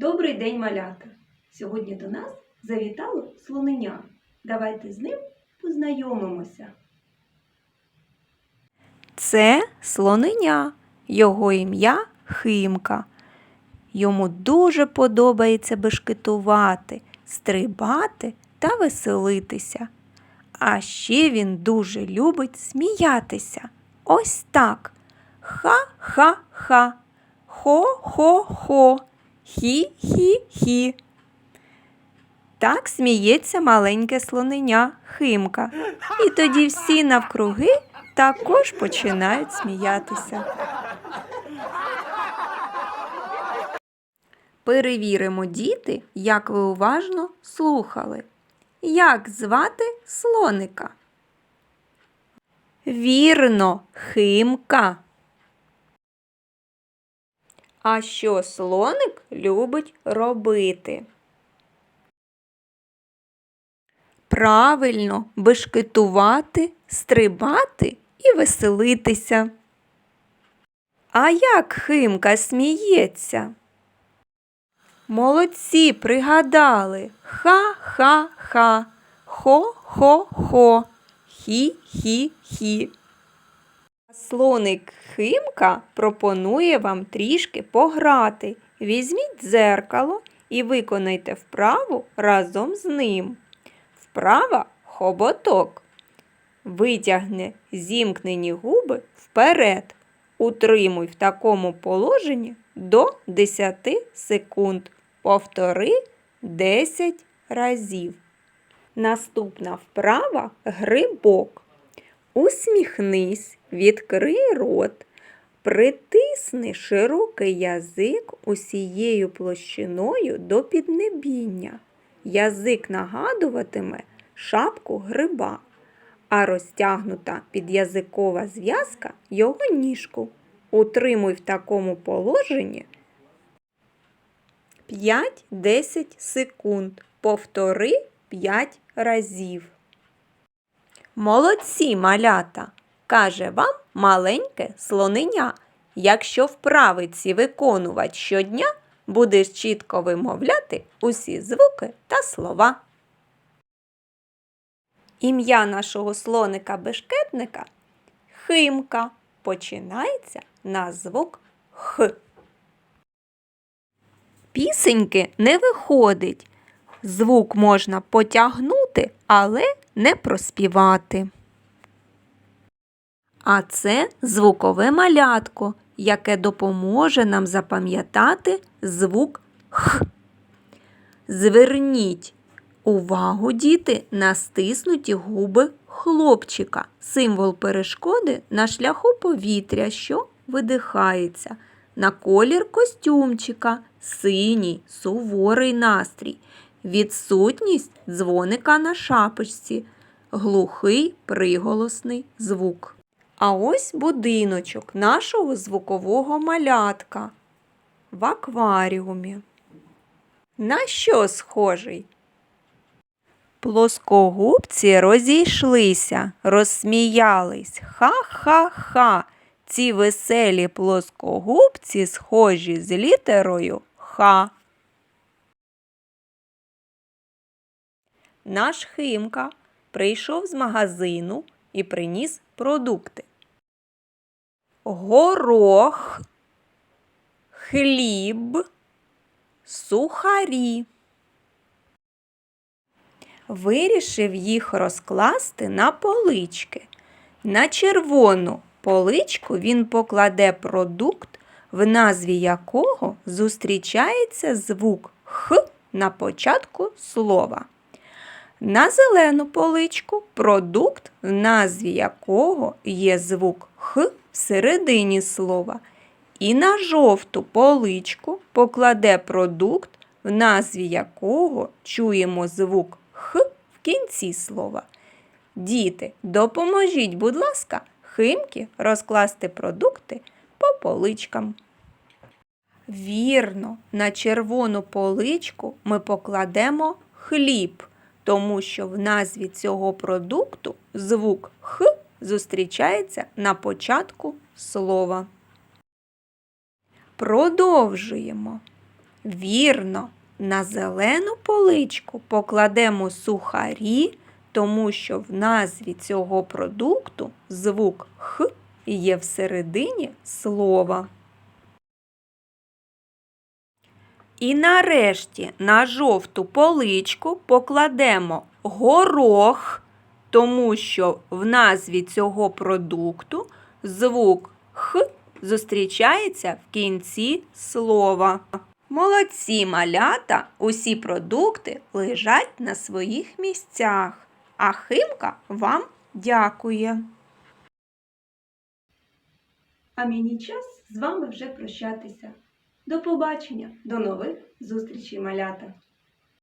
Добрий день, малята! Сьогодні до нас завітало слоненя. Давайте з ним познайомимося. Це слоненя. Його ім'я Химка. Йому дуже подобається бешкетувати, стрибати та веселитися. А ще він дуже любить сміятися. Ось так. Ха-ха-ха. Хо-хо-хо. Хі-хі-хі. Так сміється маленьке слоненя Химка. І тоді всі навкруги також починають сміятися. Перевіримо, діти, як ви уважно слухали. Як звати слоника? Вірно, Химка. А що слоник любить робити? Правильно бешкетувати, стрибати і веселитися. А як Химка сміється? Молодці пригадали. Ха-ха-ха, хо-хо-хо, хі-хі-хі. Слоник Химка пропонує вам трішки пограти. Візьміть дзеркало і виконайте вправу разом з ним. Вправа хоботок. Витягни зімкнені губи вперед. Утримуй в такому положенні до 10 секунд. Повтори 10 разів. Наступна вправа грибок. Усміхнись, відкрий рот, притисни широкий язик усією площиною до піднебіння. Язик нагадуватиме шапку гриба, а розтягнута підязикова зв'язка його ніжку. Утримуй в такому положенні 5-10 секунд. Повтори 5 разів. Молодці, малята, каже вам маленьке слоненя. Якщо вправи ці виконувати щодня, будеш чітко вимовляти усі звуки та слова. Ім'я нашого слоника-бешкетника Химка починається на звук Х. Пісеньки не виходить. Звук можна потягнути, але не проспівати. А це звукове малятко, яке допоможе нам запам'ятати звук Х. Зверніть увагу, діти, на стиснуті губи хлопчика, символ перешкоди на шляху повітря, що видихається, на колір костюмчика, синій, суворий настрій, відсутність дзвоника на шапочці, глухий приголосний звук. А ось будиночок нашого звукового малятка в акваріумі. На що схожий? Плоскогубці розійшлися, розсміялись. Ха-ха-ха. Ці веселі плоскогубці схожі з літерою Х. Наш Химка прийшов з магазину і приніс продукти. Горох, хліб, сухарі. Вирішив їх розкласти на полички. На червону поличку він покладе продукт, в назві якого зустрічається звук Х на початку слова. На зелену поличку продукт, в назві якого є звук Х всередині слова. І на жовту поличку покладе продукт, в назві якого чуємо звук Х в кінці слова. Діти, допоможіть, будь ласка, химки розкласти продукти по поличкам. Вірно, на червону поличку ми покладемо хліб, тому що в назві цього продукту звук Х зустрічається на початку слова. Продовжуємо. Вірно, на зелену поличку покладемо сухарі, тому що в назві цього продукту звук Х є всередині слова. І нарешті на жовту поличку покладемо горох, тому що в назві цього продукту звук Х зустрічається в кінці слова. Молодці малята, усі продукти лежать на своїх місцях, а Химка вам дякує. А мені час з вами вже прощатися. До побачення, до нових зустрічей, малята!